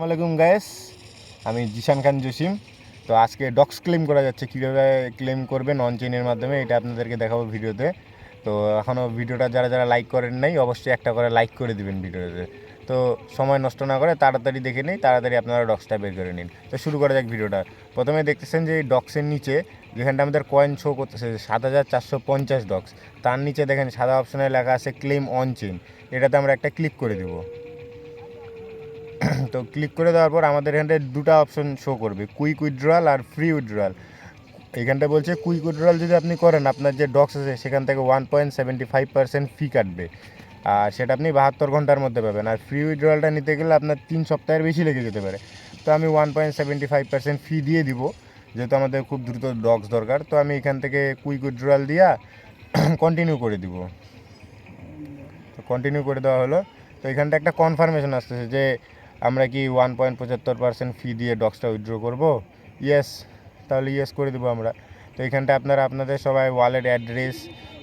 আসসালামু আলাইকুম গায়েস আমি জিশান খান জসিম। তো আজকে ডক্স ক্লেম করা যাচ্ছে, কীভাবে ক্লেম করবেন অন চেইনের মাধ্যমে, এটা আপনাদেরকে দেখাবো ভিডিওতে। তো এখনও ভিডিওটা যারা যারা লাইক করেন নাই, অবশ্যই একটা করে লাইক করে দিবেন ভিডিওতে। তো সময় নষ্ট না করে তাড়াতাড়ি দেখে নিই তাড়াতাড়ি আপনারা ডক্সটা বের করে নিন। তো শুরু করা যাক ভিডিওটা। প্রথমে দেখতেছেন যে ডক্সের নিচে, যেখানটা আমাদের কয়েন শো করতেছে সাত হাজার চারশো পঞ্চাশ ডক্স তার নিচে দেখেন সাদা অপশনে লেখা আছে ক্লেম অন চেইন এটাতে আমরা একটা ক্লিক করে দেবো। তো ক্লিক করে দেওয়ার পর আমাদের এখানটায় দুটো অপশন শো করবে। কুইক উইথড্রয়াল আর ফ্রি উইথড্রয়াল এখানটা বলছে কুইক উইথড্রয়াল যদি আপনি করেন, আপনার যে ডক্স আছে, সেখান থেকে one point seventy five percent fee কাটবে। আর সেটা আপনি বাহাত্তর ঘণ্টার মধ্যে পাবেন। আর ফ্রি উইথড্রয়ালটা নিতে গেলে আপনার তিন সপ্তাহের বেশি লেগে যেতে পারে। তো আমি one point seventy five percent fee দিয়ে দিব, যেহেতু আমাদের খুব দ্রুত ডক্স দরকার। তো আমি এখান থেকে কুইক উইথড্রয়াল দিয়া কন্টিনিউ করে দিব। তো কন্টিনিউ করে দেওয়া হলো। তো এখানটা একটা কনফার্মেশন আসতেছে যে আমরা কি ওয়ান পয়েন্ট পঁচাত্তর পার্সেন্ট ফি দিয়ে ডক্সটা উইথড্র করব? ইয়েস তাহলে ইয়েস করে দেবো আমরা। তো এখানটা আপনারা, আপনাদের সবাই ওয়ালেট অ্যাড্রেস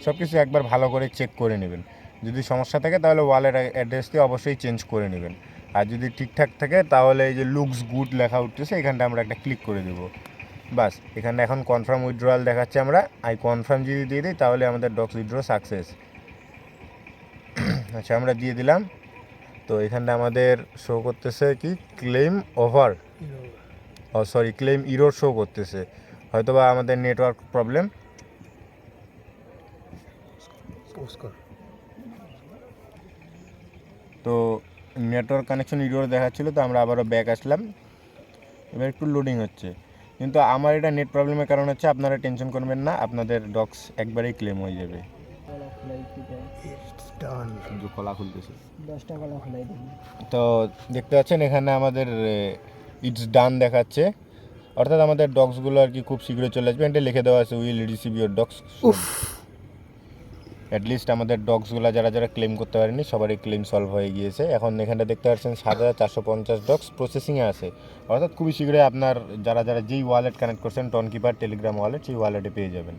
সব কিছু একবার ভালো করে চেক করে নেবেন। যদি সমস্যা থাকে তাহলে ওয়ালেট অ্যাড্রেসটি অবশ্যই চেঞ্জ করে নেবেন। আর যদি ঠিকঠাক থাকে তাহলে এই যে লুকস গুড লেখা উঠতেছে এখানটা আমরা একটা ক্লিক করে দেবো। বাস, এখানে এখন কনফার্ম উইথড্রয়াল দেখাচ্ছে আমরা। আই কনফার্ম যদি দিয়ে দিই তাহলে আমাদের ডক্স উইথড্র সাকসেস আচ্ছা আমরা দিয়ে দিলাম। তো এখানটা আমাদের শো করতেছে কি? Claim over oh sorry claim error show করতেছে। হয়তোবা আমাদের নেটওয়ার্ক প্রবলেম তো নেটওয়ার্ক কানেকশন ইরোর দেখাচ্ছিলো, তো আমরা আবারও ব্যাক আসলাম। এবার একটু লোডিং হচ্ছে। কিন্তু আমার এটা নেট প্রবলেমের কারণ হচ্ছে আপনারা টেনশন করবেন না, আপনাদের ডক্স একবারেই ক্লেম হয়ে যাবে। কিন্তু খোলা খুলতেছে। দশটা কলা খোলাই দিন তো দেখতে পাচ্ছেন এখানে আমাদের ইটস ডান দেখাচ্ছে। অর্থাৎ আমাদের ডগসগুলো আর কি খুব শীঘ্রই চলে আসবে। এটা লিখে দেওয়া আছে will receive your dogs at least আমাদের ডগসগুলো যারা যারা ক্লেম করতে পারেনি সবারই ক্লেম সলভ হয়ে গিয়েছে। এখন এখানটা দেখতে পাচ্ছেন সাত হাজার চারশো পঞ্চাশ ডগস প্রসেসিংয়ে আছে। অর্থাৎ খুবই শীঘ্রই আপনার যারা যারা যেই ওয়ালেট কানেক্ট করছেন টনকিপার টেলিগ্রাম ওয়ালেট সেই ওয়ালেটে পেয়ে যাবেন।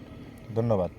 ধন্যবাদ।